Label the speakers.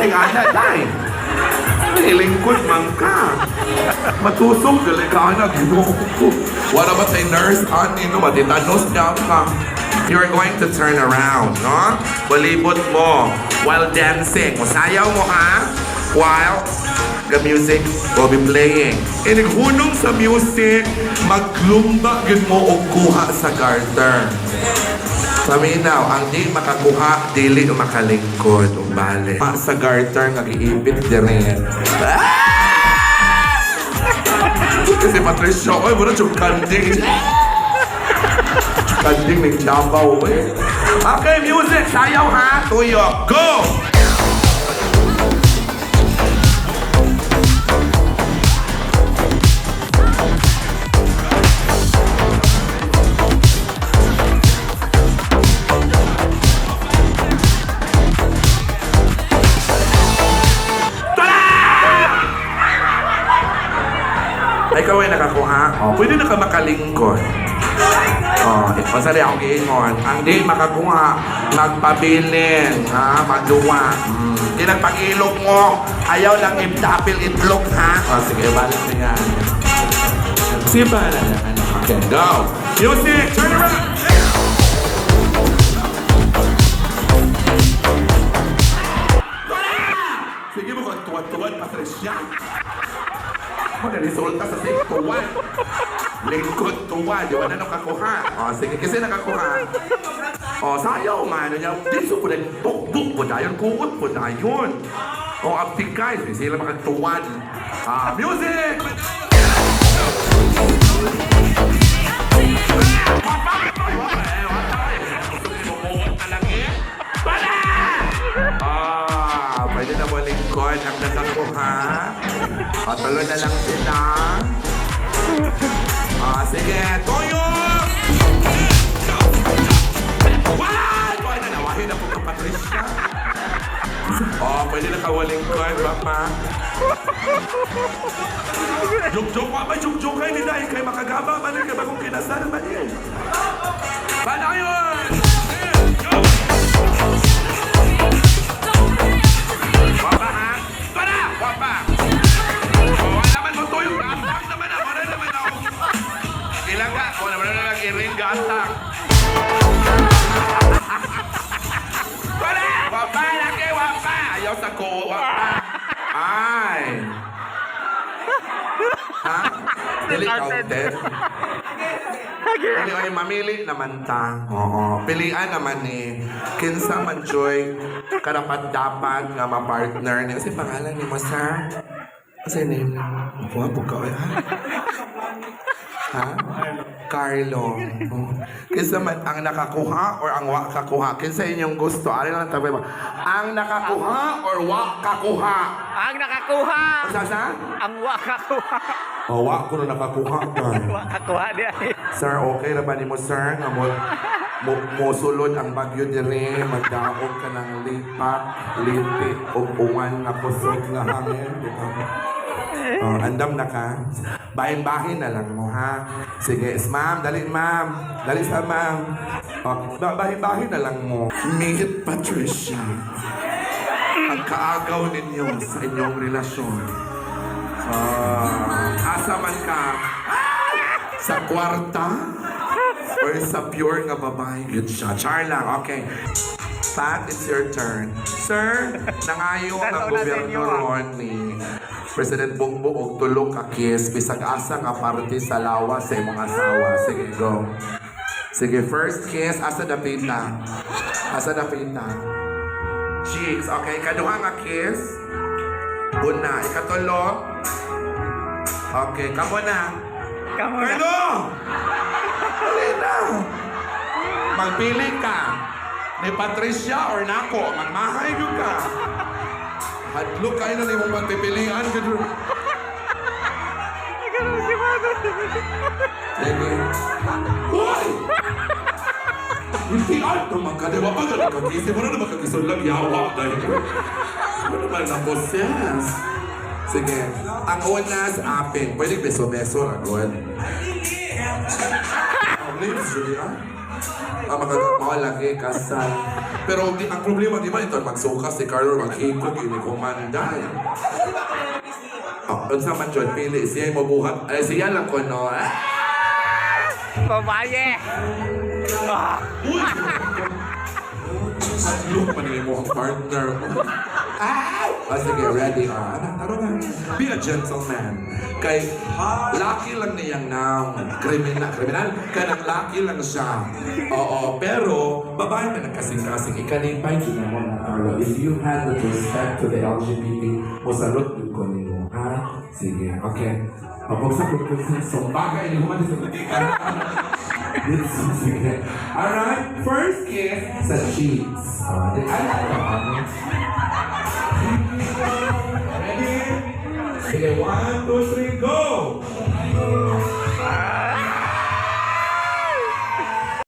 Speaker 1: Galing ana, day. Nilingkod man ka. Matusok, galing ka ana, ginoo ko. Wala ba say nurse, ani, no, matitanos niya ka. You're going to turn around, no? Balibot mo while dancing. Masayaw mo, ha? While the music will be playing. Inighunong sa music, maglumba gid mo og kuha sa garter. Paminaw, ang di makakuha, dili makalingkod. Umbali. Pa sa garter, nga giipit din Kasi Patricio, oy, muna yung kanding. kanding ng Davao, eh. Okay, music, sayaw ha, tuyo, go! Nakakuha. Oh, pwede na ka makalingkod. Oh, masali akong giingon. Ang di makakuha, magpabilin, ha, maduwa. Mm. Di nagpag-ilog mo, ayaw lang itapil itlog, ha? Oh, sige, balik na yan. Sipa na na. Okay, go. Music, turn around. Sige mo kung tuwan-tuwan, Patricia. Magalisulta sa safe tuwan. Lingkod tuwan, di ba na nakakuha? O, sige, kasi nakakuha. O, sayaw man, niya, diso po na, buk-buk po na yun, kuot po na yun. O, abtikay, sila makatuwan. Ah, music! Lingkod ang nakakuha. O, tuloy na lang sila. Ah, sige, toyo! Wala! Toy na nawahin na po ka, Patricia. Oh, pwede na kawaling ko, Papa. Juk-juk pa ba? Juk-juk kayo ni Dahil kayo makagaba. Balik ka ba kung kinasal ba niya? Paano yun? Ay! Ha? Dili counted? Dili ay mamili naman ta. Oo. Pilian naman ni kinsa man joy karapat dapat nga ma-partner ni. Kasi pangalan ni mo, sir? Kasi name ni mo. Wapo ka, oy, ha? Ha? Carlo. Oh. Kinsa man ang nakakuha or ang wa kakuha? Kinsa inyong gusto? Ano lang tabi ba? Ang nakakuha or wa kakuha?
Speaker 2: Ang nakakuha!
Speaker 1: Sa sa?
Speaker 2: Ang wakakuha!
Speaker 1: Oh, wa ko na nakakuha ka.
Speaker 2: Wakakuha niya.
Speaker 1: Sir, okay na ba ni mo, sir? Nga mo, mo, mo sulod ang bagyo dire, magdaog ka ng lipat, lipi, o uwan na kusog nga hangin. Oh, andam na ka. Bahin-bahin na lang mo, ha? Sige, ma'am. Dali, ma'am. Dali sa ma'am. Oh, ba- bahin-bahin na lang mo. Meet Patricia. Ang kaagaw ninyo sa inyong relasyon. Ah, asa man ka? Sa kwarta? Or sa pure nga babae? Good shot. Char lang. Okay. Pat, it's your turn. Sir, nangayo ang gobyerno
Speaker 2: ah.
Speaker 1: ron ni President Bongbong og tulong ka kiss bisag asa nga parte sa lawas sa imong asawa. Sige, go. Sige, first kiss, asa dapita? Asa dapita? Cheeks, okay. Kaduha nga kiss. Una, ikatulo. Okay, kamo na.
Speaker 2: Kamu na.
Speaker 1: Ano? Dali na. Magpili ka. Ni Patricia or nako. Magmahay ka. Hadlo kayo na ni mong magpipilian. Sige. Hoy! Hindi alto magkadewa pa ka nagkagisip mo na naman kagisod lang yawa ano naman na possess. Sige. Ang una sa apin. Pwede beso-beso agad. Ang lips, Julia. Ah, maka makalaki, kasal. Pero di, ang problema, di ba ito, magsuka si Carlo, maghikot, yun yung kumanday. Oh, unsa man John, pili siya yung mabuhat. Ay, siya lang ko, no? Ah!
Speaker 2: Babae! Ah!
Speaker 1: Look man yung mong partner mo. Ah! Ah, sige, ready. Ah, anak, taro na. Be a gentleman. Kay, lucky lang niyang na kriminal. Kriminal? Kanang lucky lang siya. Oo, pero, babae na nagkasing-kasing. Ikanipay, mo na, Carlo. If you had the respect to the LGBT, musarot yung ko niyo. Ha? Sige, okay. Pabagsak ko sa so bagay niyo man sa. Alright, first kiss sa cheeks. Uh, I like that. Ready? Sige, one, two, three, go!